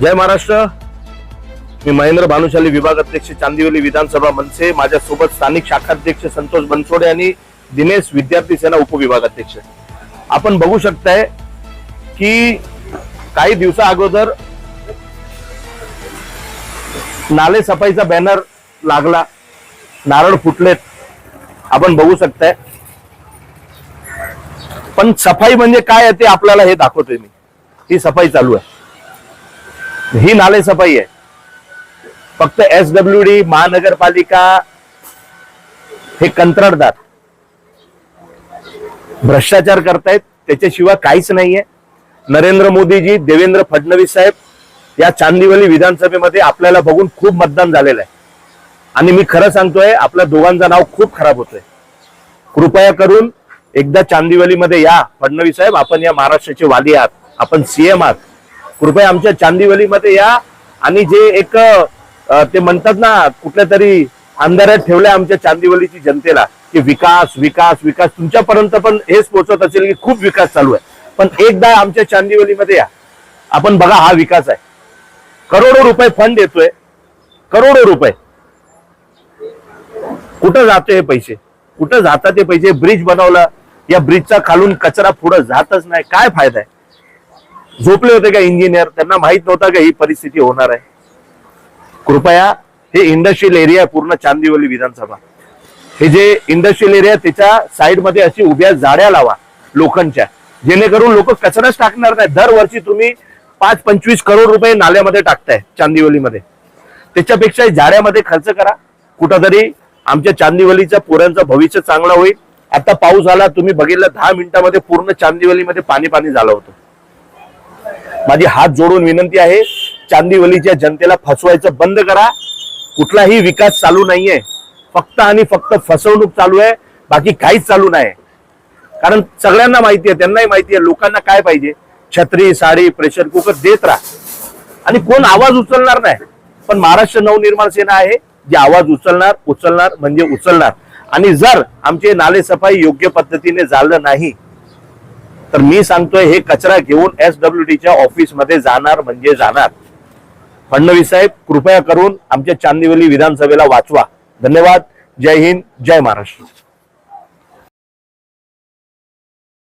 जय महाराष्ट्र. मी महेंद्र भानुशाली विभाग अध्यक्ष चांदिवली विधानसभा मनसे माझ्यासोबत स्थानिक शाखाध्यक्ष संतोष बनसोडे आणि दिनेश विद्यार्थी सेना उपविभागाध्यक्ष. आपण बघू शकताय की काही दिवसा अगोदर नाले सफाईचा बॅनर लागला. नारळ फुटलेत. आपण बघू शकताय. पण सफाई म्हणजे काय आहे ते आपल्याला हे दाखवतोय मी. ही सफाई चालू आहे. ही नाले सफाई आहे. फक्त एस डब्ल्यू डी महानगरपालिका हे कंत्राटदार. भ्रष्टाचार करतायत त्याच्याशिवाय काहीच नाहीये. नरेंद्र मोदीजी देवेंद्र फडणवीस साहेब या चांदिवली विधानसभेमध्ये आपल्याला बघून खूप मतदान झालेलं आहे. आणि मी खरं सांगतोय आपल्या दोघांचं नाव खूप खराब होतोय. कृपया करून एकदा चांदिवलीमध्ये या फडणवीस साहेब आपण या महाराष्ट्राचे वाली आहात. आपण सीएम आहात. कृपया आमच्या चांदीवलीमध्ये या. आणि जे एक ते म्हणतात ना कुठल्या तरी अंधारात ठेवल्या आमच्या चांदीवलीची जनतेला की विकास विकास विकास. तुमच्यापर्यंत पण हेच पोहोचत असेल की खूप विकास चालू आहे. पण एकदा आमच्या चांदीवलीमध्ये या. आपण बघा हा विकास आहे. करोडो रुपये फंड येतोय करोडो रुपये. कुठं जाते हे पैसे? कुठं जातात ते पैसे? ब्रिज बनवला. या ब्रिजचा खालून कचरा पुढे जातच नाही. काय फायदा आहे? झोपले होते का इंजिनियर त्यांना माहीत नव्हता का ही परिस्थिती होणार आहे? कृपया हे इंडस्ट्रियल एरिया आहे पूर्ण चांदिवली विधानसभा. हे जे इंडस्ट्रियल एरिया त्याच्या साईडमध्ये अशी उभ्या जाड्या लावा लोखंडच्या जेणेकरून लोक कचराच टाकणार नाही. दरवर्षी तुम्ही पाच पंचवीस करोड रुपये नाल्यामध्ये टाकताय चांदिवलीमध्ये. त्याच्यापेक्षा झाड्यामध्ये खर्च करा. कुठंतरी आमच्या चांदिवलीच्या पोरांचं भविष्य चांगलं होईल. आता पाऊस आला तुम्ही बघितलं दहा मिनिटामध्ये पूर्ण चांदिवलीमध्ये पाणी पाणी झालं होतं. माझी हात जोडून विनंती आहे चांदिवलीच्या जनतेला फसवायचं बंद करा. कुठलाही विकास चालू नाहीये. फक्त आणि फक्त फसवणूक चालू आहे बाकी काहीच चालू नाही. कारण सगळ्यांना माहिती आहे त्यांनाही माहिती आहे लोकांना काय पाहिजे? छत्री साडी प्रेशर कुकर देत राहा. आणि कोण आवाज उचलणार नाही? पण महाराष्ट्र नवनिर्माण सेना आहे जे आवाज उचलणार उचलणार म्हणजे उचलणार. आणि जर आमचे नाले सफाई योग्य पद्धतीने झालं नाही तर मी सांगतोय हे कचरा घेऊन एस डब्ल्यू टीच्या ऑफिसमध्ये जाणार म्हणजे जाणार. फडणवीस साहेब कृपया करून आमच्या चांदिवली विधानसभेला वाचवा. धन्यवाद. जय हिंद. जय महाराष्ट्र.